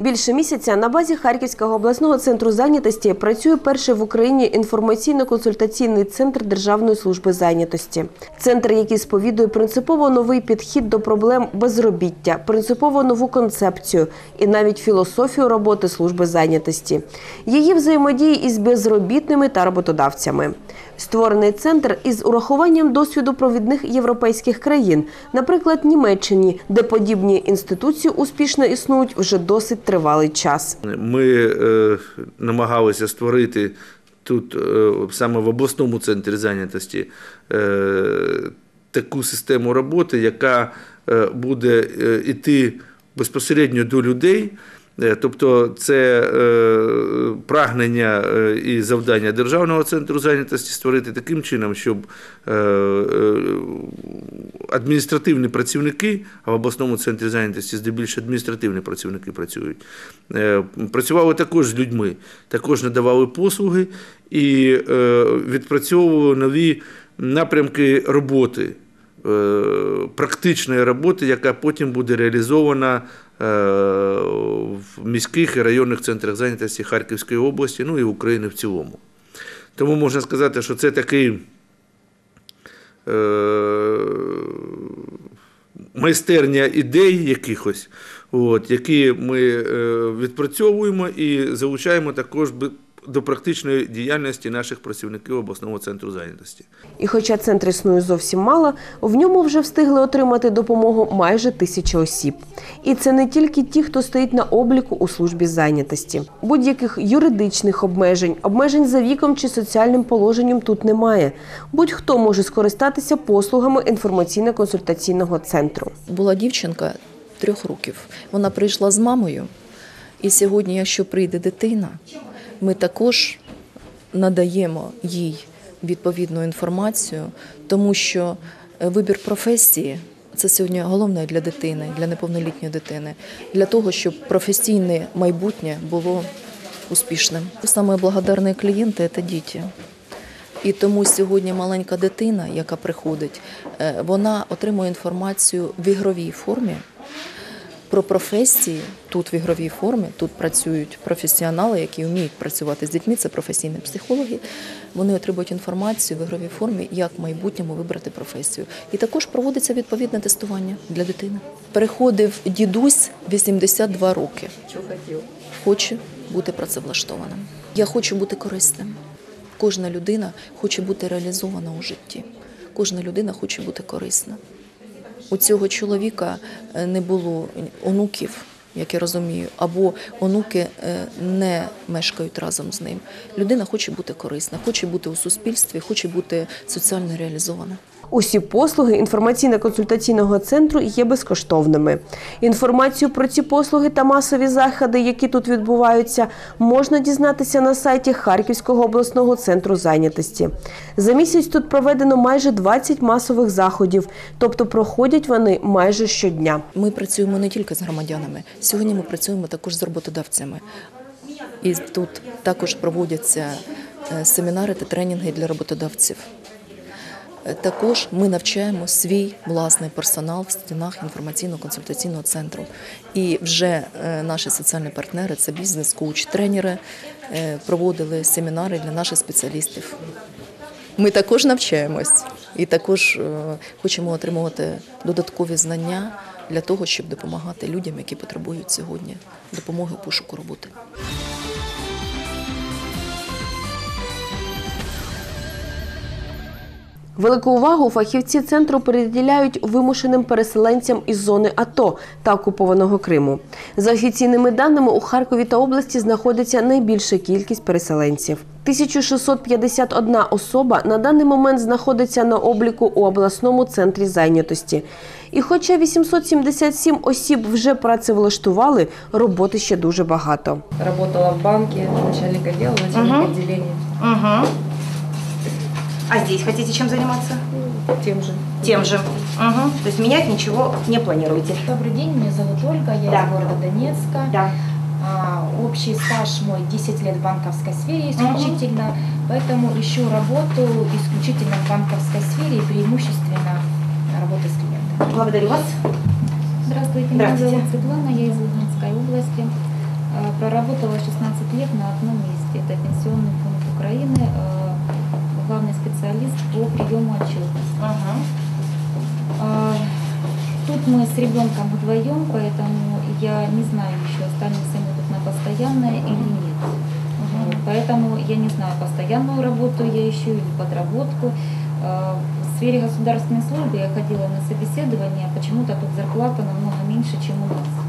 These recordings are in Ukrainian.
Більше місяця на базі Харківського обласного центру зайнятості працює перший в Україні інформаційно-консультаційний центр Державної служби зайнятості. Центр, який сповідує принципово новий підхід до проблем безробіття, принципово нову концепцію і навіть філософію роботи служби зайнятості, її взаємодії із безробітними та роботодавцями. Створений центр із урахуванням досвіду провідних європейських країн, наприклад, Німеччині, де подібні інституції успішно існують вже досить тривалий час. Ми е, намагалися створити тут, е, саме в обласному центрі зайнятості, е, таку систему роботи, яка е, буде е, йти безпосередньо до людей. Е, Тобто це е, прагнення е, і завдання Державного центру зайнятості створити таким чином, щоб е, е, адміністративні працівники, а в обласному центрі зайнятості здебільшого адміністративні працівники працюють, е, працювали також з людьми, також надавали послуги і е, відпрацьовували нові напрямки роботи, е, практичної роботи, яка потім буде реалізована в міських і районних центрах зайнятості Харківської області, ну і України в цілому. Тому можна сказати, що це такий майстерня ідей якихось, от, які ми е, відпрацьовуємо і залучаємо також до практичної діяльності наших працівників обласного центру зайнятості. І хоча центр існує зовсім мало, в ньому вже встигли отримати допомогу майже тисяча осіб. І це не тільки ті, хто стоїть на обліку у службі зайнятості. Будь-яких юридичних обмежень, обмежень за віком чи соціальним положенням тут немає. Будь-хто може скористатися послугами інформаційно-консультаційного центру. Була дівчинка трьох років. Вона прийшла з мамою, і сьогодні, якщо прийде дитина, ми також надаємо їй відповідну інформацію, тому що е, вибір професії це сьогодні головне для дитини, для неповнолітньої дитини, для того, щоб професійне майбутнє було успішним. Саме благодарні клієнти це діти. І тому сьогодні маленька дитина, яка приходить, е, вона отримує інформацію в ігровій формі про професії. Тут в ігровій формі, тут працюють професіонали, які вміють працювати з дітьми, це професійні психологи. Вони отримують інформацію в ігровій формі, як в майбутньому вибрати професію. І також проводиться відповідне тестування для дитини. Переходив дідусь 82 роки. Хоче бути працевлаштованим. Я хочу бути корисним. Кожна людина хоче бути реалізована у житті. Кожна людина хоче бути корисна. У цього чоловіка е, не було онуків, як я розумію, або онуки е, не мешкають разом з ним. Людина хоче бути корисна, хоче бути у суспільстві, хоче бути соціально реалізована. Усі послуги інформаційно-консультаційного центру є безкоштовними. Інформацію про ці послуги та масові заходи, які тут відбуваються, можна дізнатися на сайті Харківського обласного центру зайнятості. За місяць тут проведено майже 20 масових заходів, тобто проходять вони майже щодня. Ми працюємо не тільки з громадянами. Сьогодні ми працюємо також з роботодавцями. І тут також проводяться е, семінари та тренінги для роботодавців. Е, Також ми навчаємо свій власний персонал в стінах інформаційно-консультаційного центру. І вже е, наші соціальні партнери, це бізнес-коуч, тренери, е, проводили семінари для наших спеціалістів. Ми також навчаємось і також хочемо отримувати додаткові знання для того, щоб допомагати людям, які потребують сьогодні допомоги у пошуку роботи. Велику увагу фахівці центру приділяють вимушеним переселенцям із зони АТО та окупованого Криму. За офіційними даними, у Харкові та області знаходиться найбільша кількість переселенців. 1651 особа на даний момент знаходиться на обліку у обласному центрі зайнятості. І хоча 877 осіб вже працевлаштували, роботи ще дуже багато. Работала в банке, начальник отдела, начальник Мгм. отделения. Угу. А здесь хотите чем заниматься? Тем же. Тем же. Угу. То есть менять ничего не планируете? Добрый день, меня зовут Ольга, я Да. из города Донецка. Да. А, общий стаж мой 10 лет в банковской сфере исключительно, поэтому ищу работу исключительно в банковской сфере и преимущественно работы с клиентами. Благодарю вас. Здравствуйте, меня Здравствуйте. зовут Светлана, я из Луганской области. Э, Проработала 16 лет на одном месте. Это Пенсионный фонд Украины, э, главный специалист по приему отчетности. А, Тут мы с ребенком вдвоем, поэтому я не знаю еще, останемся мы тут на постоянное или нет. Вот, Поэтому я не знаю, постоянную работу я ищу или подработку. А, В сфере государственной службы я ходила на собеседование, почему-то тут зарплата намного меньше, чем у нас.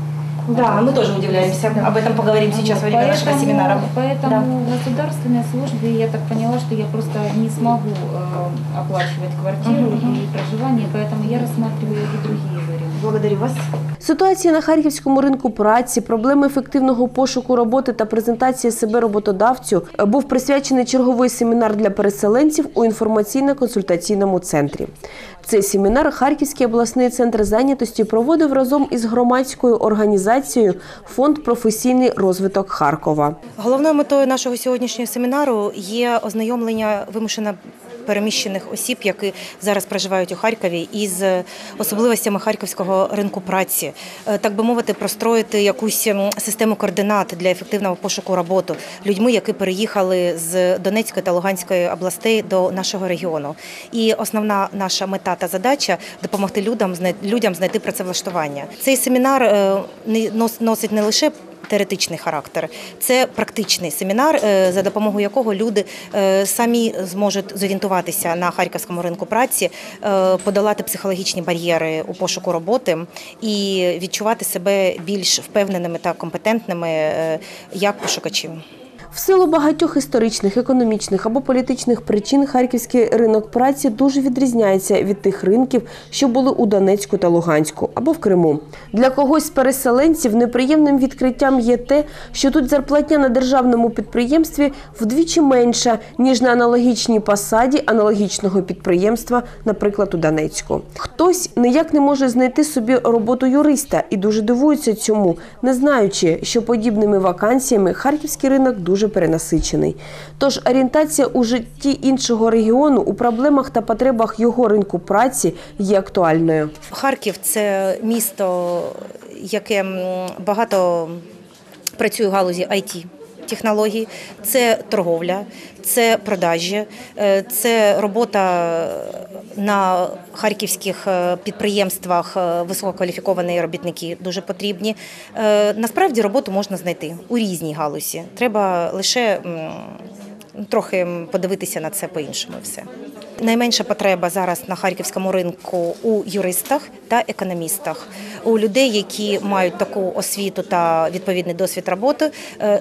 Да, мы тоже удивляемся. Об этом поговорим сейчас во время нашего Поэтому- семинара. Поэтому в государственной службе я так поняла, что я просто не смогу э, оплачивать квартиру и проживание, поэтому я рассматриваю и другие. Благодарю вас. Ситуація на харківському ринку праці, проблеми ефективного пошуку роботи та презентації себе роботодавцю був присвячений черговий семінар для переселенців у інформаційно-консультаційному центрі. Цей семінар Харківський обласний центр зайнятості проводив разом із громадською організацією Фонд професійний розвиток Харкова. Головною метою нашого сьогоднішнього семінару є ознайомлення вимушено переміщених осіб, які зараз проживають у Харкові, із особливостями харківського ринку праці, Е, так би мовити, простроїти якусь систему координат для ефективного пошуку роботи людьми, які переїхали з Донецької та Луганської областей до нашого регіону. І основна наша мета та задача допомогти людям людям знайти працевлаштування. Цей семінар е, носить не лише теоретичний характер. Це практичний семінар, е, за допомогою якого люди е, самі зможуть зорієнтуватися на харківському ринку праці, е, подолати психологічні бар'єри у пошуку роботи і відчувати себе більш впевненими та компетентними як пошукачів. В силу багатьох історичних, економічних або політичних причин харківський ринок праці дуже відрізняється від тих ринків, що були у Донецьку та Луганську або в Криму. Для когось з переселенців неприємним відкриттям є те, що тут зарплатня на державному підприємстві вдвічі менша ніж на аналогічній посаді аналогічного підприємства, наприклад, у Донецьку. Хтось ніяк не може знайти собі роботу юриста і дуже дивується цьому, не знаючи, що подібними вакансіями харківський ринок дуже перенасичений. Тож орієнтація у житті іншого регіону у проблемах та потребах його ринку праці є актуальною. Харків це місто, яке багато працює в галузі IT. Технологій, це торговля, це продажі, е, це робота на харківських е, підприємствах. е, Висококваліфіковані робітники дуже потрібні. Е, Насправді роботу можна знайти у різній галузі. Треба лише трохи подивитися на це по-іншому. Все найменша потреба зараз на харківському ринку у юристах та економістах, у людей, які мають таку освіту та відповідний досвід роботи.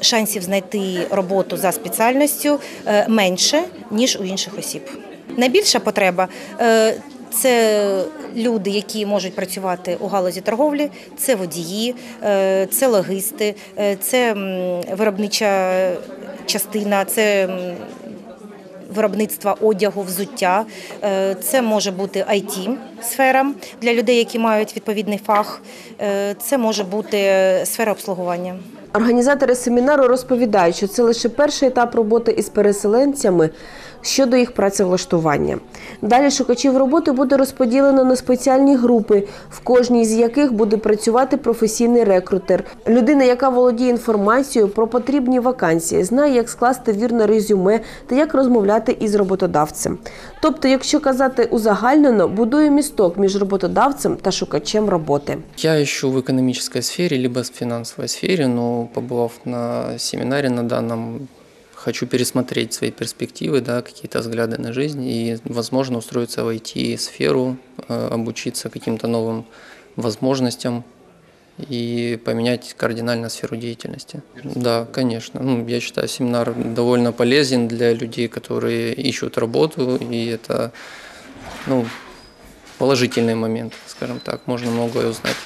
Шансів знайти роботу за спеціальністю менше ніж у інших осіб. Найбільша потреба. е, Це люди, які можуть працювати у галузі торговлі, це водії, е, це логисти, е, це виробнича частина, це виробництва одягу, взуття. Це може бути it сфера для людей, які мають відповідний фах. Це може бути сфера обслуговування. Організатори семінару розповідають, що це лише перший етап роботи із переселенцями щодо їх працевлаштування. Далі шукачів роботи буде розподілено на спеціальні групи, в кожній з яких буде працювати професійний рекрутер, людина, яка володіє інформацією про потрібні вакансії, знає, як скласти вірне резюме та як розмовляти із роботодавцем. Тобто, якщо казати узагальнено, будує місток між роботодавцем та шукачем роботи. Я ищу в экономической сфере, либо в финансовой сфере, но побывав на семинаре на данном, хочу пересмотреть свои перспективы, да, какие-то взгляды на жизнь и, возможно, устроиться в IT-сферу, э, обучиться каким-то новым возможностям и поменять кардинально сферу деятельности. Да, конечно. Ну, я считаю, семинар довольно полезен для людей, которые ищут работу, и это ну, положительный момент, скажем так, можно многое узнать.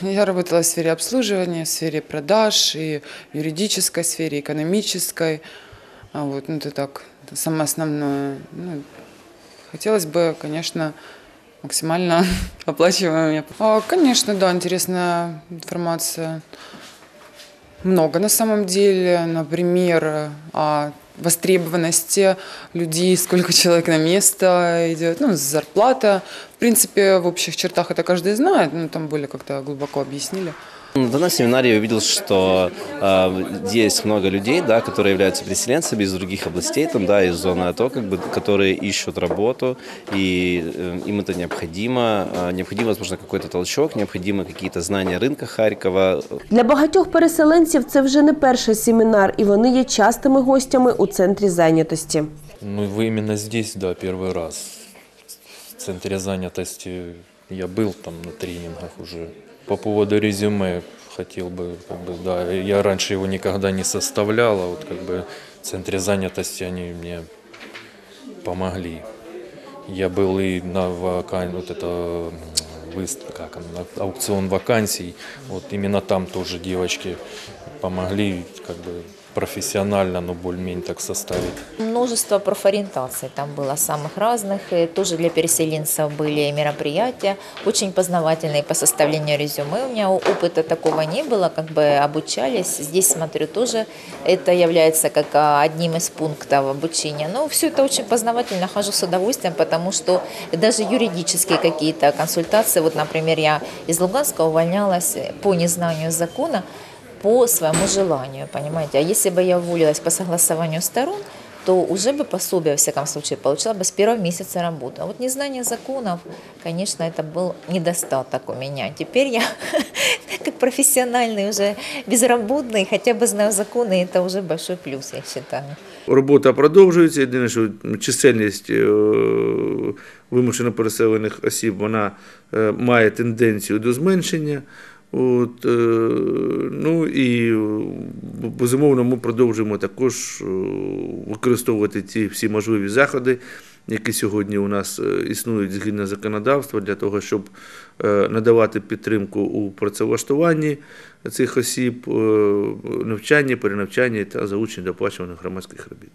Я работала в сфере обслуживания, в сфере продаж, и в юридической сфере, экономической. А вот, ну, это так, это самое основное. Ну, хотелось бы, конечно, максимально оплачиваемое. А, конечно, да, интересная информация. Много на самом деле. Например, о востребованности людей, сколько человек на место идет, ну, зарплата. В принципе, в общих чертах это каждый знает, но там более как-то глубоко объяснили. На данном семинаре я увидел, что э, есть много людей, да, которые являются переселенцами из других областей, там, да, из зоны АТО, как бы, которые ищут работу, и э, им это необходимо. Э, необходим, возможно, какой-то толчок, необходимы какие-то знания рынка Харькова. Для багатьох переселенців це вже не перший семінар, і вони є частими гостями у центрі зайнятості. Ну, вы именно здесь, да, первый раз. В центре занятости я был там на тренингах уже. По поводу резюме хотел бы, как бы, да, я раньше его никогда не составлял, а вот как бы в центре занятости они мне помогли. Я был и на вакан... вот это м, выст- как он, на аукцион вакансий, вот именно там тоже девочки помогли, как бы профессионально, но более-менее так составить. Множество профориентаций там было самых разных. И тоже для переселенцев были мероприятия, очень познавательные по составлению резюме. У меня опыта такого не было, как бы обучались. Здесь, смотрю, тоже это является как а, одним из пунктов обучения. Но все это очень познавательно, хожу с удовольствием, потому что даже юридические какие-то консультации, вот, например, я из Луганска увольнялась по незнанию закона, по своему желанию, понимаете. А если бы я уволилась по согласованию сторон, то уже бы пособие, во всяком случае, получила бы с первого месяца работы. А вот незнание законов, конечно, это был недостаток у меня. Теперь я, как профессиональный уже безработный, хотя бы знаю законы, и это уже большой плюс, я считаю. Робота продовжується. Єдине, що чисельність е, вимушено переселених осіб вона е, має тенденцію до зменшення. От, е, ну і безумовно ми продовжуємо також е, використовувати ці всі можливі заходи, які сьогодні у нас е, існують згідно законодавства, для того, щоб надавати підтримку у працевлаштуванні цих осіб, навчанні, перенавчанні та залученні до оплачуваних громадських робіт.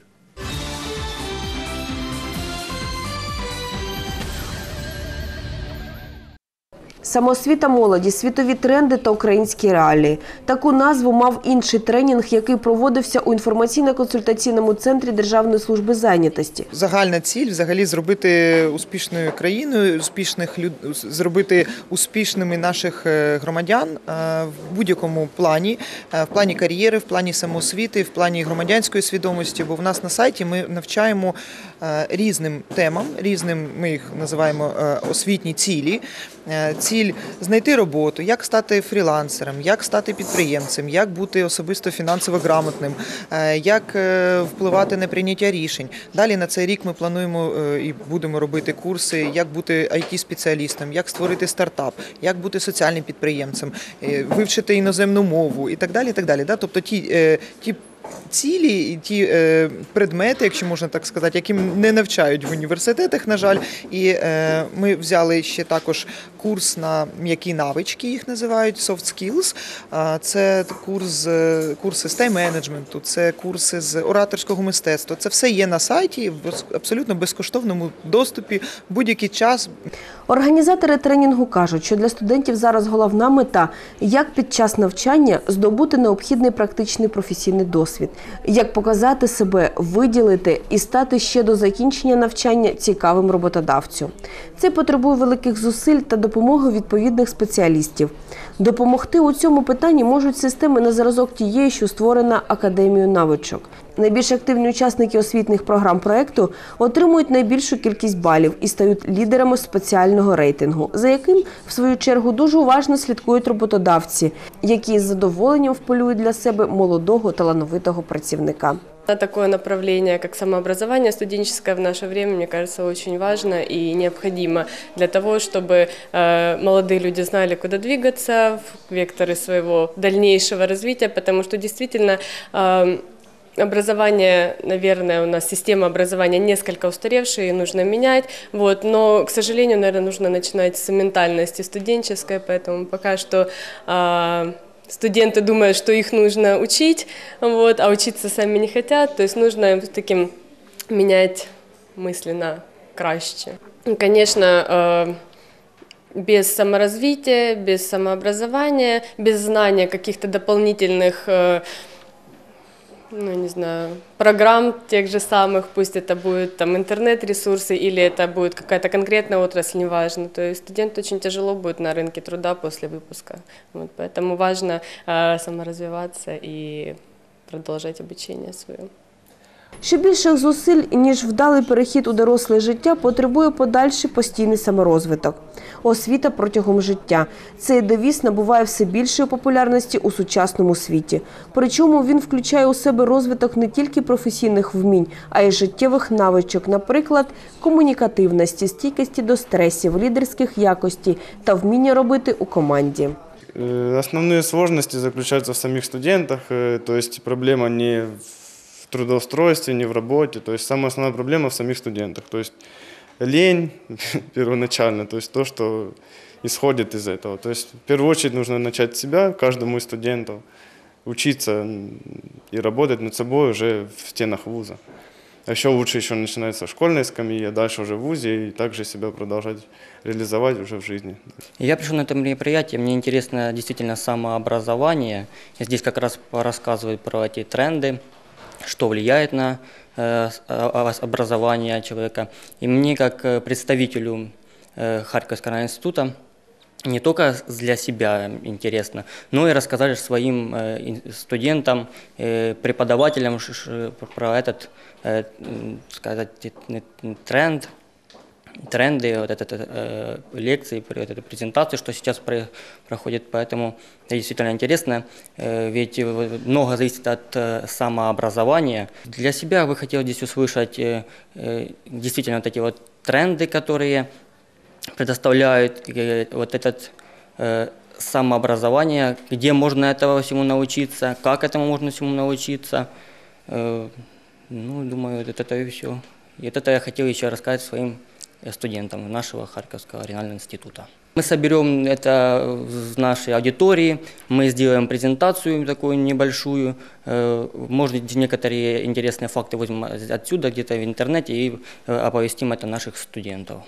Самосвіта молоді, світові тренди та українські реалії. Таку назву мав інший тренінг, який проводився у інформаційно-консультаційному центрі Державної служби зайнятості. Загальна ціль взагалі зробити успішною країною, успішних люд... зробити успішними наших е, громадян е, в будь-якому плані, е, в плані кар'єри, в плані самоосвіти, в плані громадянської свідомості. Бо в нас на сайті ми навчаємо різним темам, різним ми їх називаємо освітні цілі. Е, Ціль знайти роботу, як стати фрілансером, як стати підприємцем, як бути особисто фінансово грамотним, е, як е, впливати на прийняття рішень. Далі на цей рік ми плануємо е, і будемо робити курси, як бути it спеціалістом як створити стартап, як бути соціальним підприємцем, вивчити іноземну мову і так далі. І так далі. Тобто ті, ті цілі і ті е, предмети, якщо можна так сказати, яким не навчають в університетах, на жаль. І е, ми взяли ще також курс на м'які навички, їх називають soft skills. Це курс, курси з тайм-менеджменту, це курси з ораторського мистецтва. Це все є на сайті в абсолютно безкоштовному доступі будь-який час, Організатори тренінгу кажуть, що для студентів зараз головна мета як під час навчання здобути необхідний практичний професійний досвід, як показати себе, виділити і стати ще до закінчення навчання цікавим роботодавцю. Це потребує великих зусиль та допомоги відповідних спеціалістів. Допомогти у цьому питанні можуть системи на зразок тієї, що створена академією навичок. Найбільш активні учасники освітніх програм проекту отримують найбільшу кількість балів і стають лідерами спеціального рейтингу, за яким, в свою чергу, дуже уважно слідкують роботодавці, які з задоволенням вполюють для себе молодого талановитого працівника. Такое направление, как самообразование студенческое в наше время, мне кажется, очень важно и необходимо для того, чтобы э, молодые люди знали, куда двигаться, в векторы своего дальнейшего развития, потому что действительно э, Образование, наверное, у нас система образования несколько устаревшая, и нужно менять. Вот, но, к сожалению, наверное, нужно начинать с ментальности студенческой, поэтому пока что а, студенты думают, что их нужно учить, вот, а учиться сами не хотят. То есть нужно таким менять мысли на краще. Конечно, э, без саморазвития, без самообразования, без знания каких-то дополнительных э, ну, не знаю, программ тех же самых, пусть это будет там интернет-ресурсы или это будет какая-то конкретная отрасль, неважно. То есть студенту очень тяжело будет на рынке труда после выпуска. Вот, поэтому важно э, саморазвиваться и продолжать обучение свое. Ще більших зусиль, ніж вдалий перехід у доросле життя, потребує подальший постійний саморозвиток. Освіта протягом життя. Цей девіз набуває все більшої популярності у сучасному світі. Причому він включає у себе розвиток не тільки професійних вмінь, а й життєвих навичок, наприклад, комунікативності, стійкості до стресів, лідерських якостей та вміння робити у команді. Э, Основные сложности заключаются в самих студентах, э, то есть проблема не в трудоустройстве, не в работе, то есть самая основная проблема в самих студентах, то есть лень первоначально, то есть то, что исходит из этого. То есть в первую очередь нужно начать с себя, каждому из студентов, учиться и работать над собой уже в стенах вуза. А еще лучше еще начинается школьная скамья, дальше уже в ВУЗе и также себя продолжать реализовать уже в жизни. Я пришел на это мероприятие, мне интересно действительно самообразование. Здесь как раз рассказывают про эти тренды, что влияет на э, а- образование человека. И мне, как э, представителю э, Харьковского института, не только для себя интересно, но и рассказать своим э, студентам, э, преподавателям про этот, э, сказать, э, тренд, тренды, вот это, э, лекции, вот эту презентацию, что сейчас про- проходит. Поэтому это действительно интересно, э, ведь много зависит от э, самообразования. Для себя бы хотел здесь услышать э, э, действительно вот эти вот тренды, которые предоставляют э, вот этот э, самообразование, где можно этого всему научиться, как этому можно всему научиться. Э, ну, думаю, вот это и все. И вот это я хотел еще рассказать своим студентам нашего Харьковского регионального института. Мы соберем это в нашей аудитории, мы сделаем презентацию такую небольшую, э, может быть, некоторые интересные факты возьмем отсюда, где-то в интернете, и э, оповестим это наших студентов.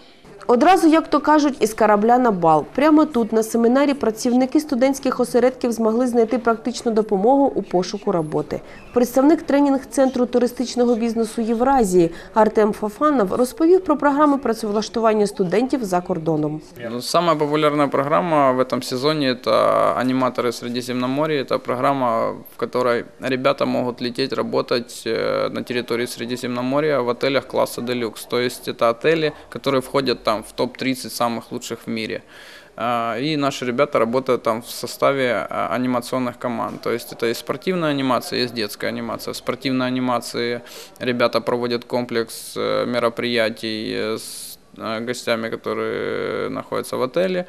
Одразу, як то кажуть, із корабля на бал. Прямо тут, на семінарі, працівники студентських осередків змогли знайти практичну допомогу у пошуку роботи. Представник тренінг-центру туристичного бізнесу Євразії Артем Фафанов розповів про програми працевлаштування студентів за кордоном. Ну, Самая популярная программа в этом сезоне – это «Аниматоры Средиземноморья». Это программа, в которой ребята могут лететь, работать э, на территории Средиземноморья в отелях класса «Делюкс». То есть это отели, которые входят Там в топ-30 самых лучших в мире. А, И наши ребята работают там в составе а, анимационных команд. То есть это и спортивная анимация, есть детская анимация. В спортивной анимации ребята проводят комплекс э, мероприятий с э, гостями, которые находятся в отеле.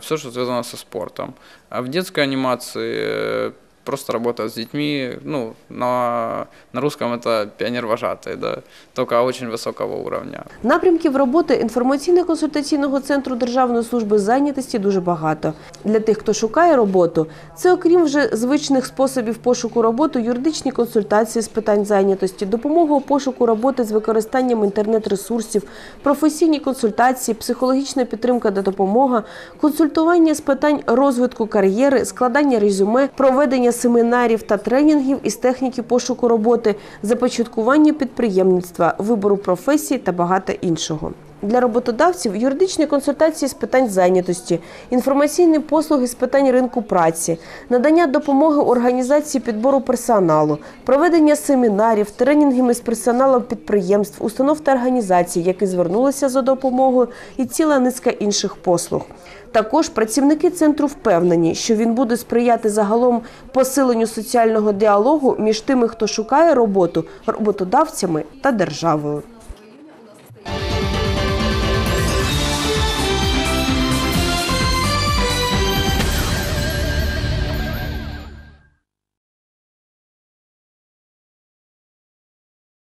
Все, что связано со спортом. А в детской анимации э, просто работают с детьми. Ну, на, на русском это пионер-вожатый, да, только очень высокого уровня. Напрямків роботи інформаційно-консультаційного центру Державної служби зайнятості дуже багато. Для тих, хто шукає роботу, це окрім вже звичних способів пошуку роботи, юридичні консультації з питань зайнятості, допомога у пошуку роботи з використанням інтернет-ресурсів, професійні консультації, психологічна підтримка та допомога, консультування з питань розвитку кар'єри, складання резюме, проведення семінарів та тренінгів із техніки пошуку роботи, започаткування підприємництва, вибору професії та багато іншого. Для роботодавців юридичні консультації з питань зайнятості, інформаційні послуги з питань ринку праці, надання допомоги організації підбору персоналу, проведення семінарів, тренінгів із персоналом підприємств, установ та організацій, які звернулися за допомогою, і ціла низка інших послуг. Також працівники центру впевнені, що він буде сприяти загалом посиленню соціального діалогу між тими, хто шукає роботу, роботодавцями та державою.